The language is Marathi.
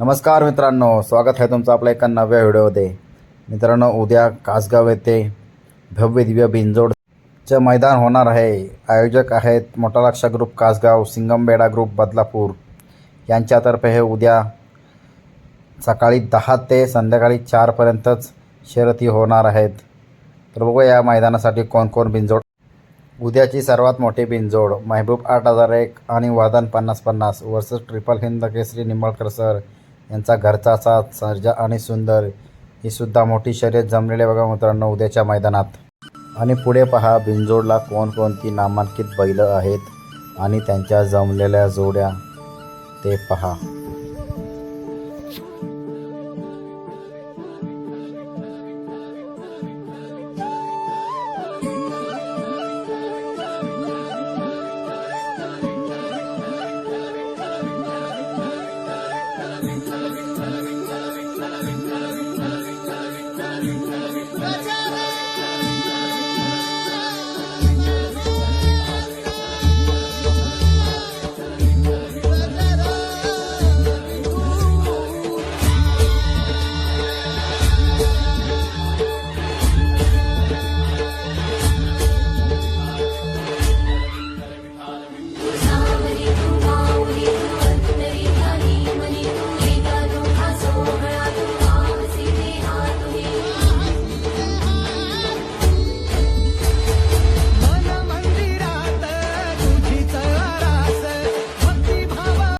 नमस्कार मित्रांनो स्वागत आहे तुमचं आपल्या एका नव्या व्हिडिओमध्ये. मित्रांनो उद्या कासगाव येथे भव्य दिव्य बिंजोडचं मैदान होणार आहे. आयोजक आहेत मोठा लक्षा ग्रुप कासगाव सिंगमबेडा ग्रुप बदलापूर. यांच्यातर्फे हे उद्या सकाळी दहा ते संध्याकाळी चारपर्यंतच शर्यती होणार आहेत. तर बघू या मैदानासाठी कोण कोण बिंजोड उद्याची सर्वात मोठी बिंजोड महबूब आठ हजार एक आणि वादन पन्नास पन्नास versus triple Hind Kesari Nimbalkar sir यांचा घरचा साथ सर्जा आणि सुंदर ही सुद्धा मोठी शर्यत जमलेले बघा मित्रांनो उद्याच्या मैदानात. आणि पुढे पहा बिनजोडला कोणकोणती नामांकित बैलं आहेत आणि त्यांच्या जमलेल्या जोड्या ते पहा.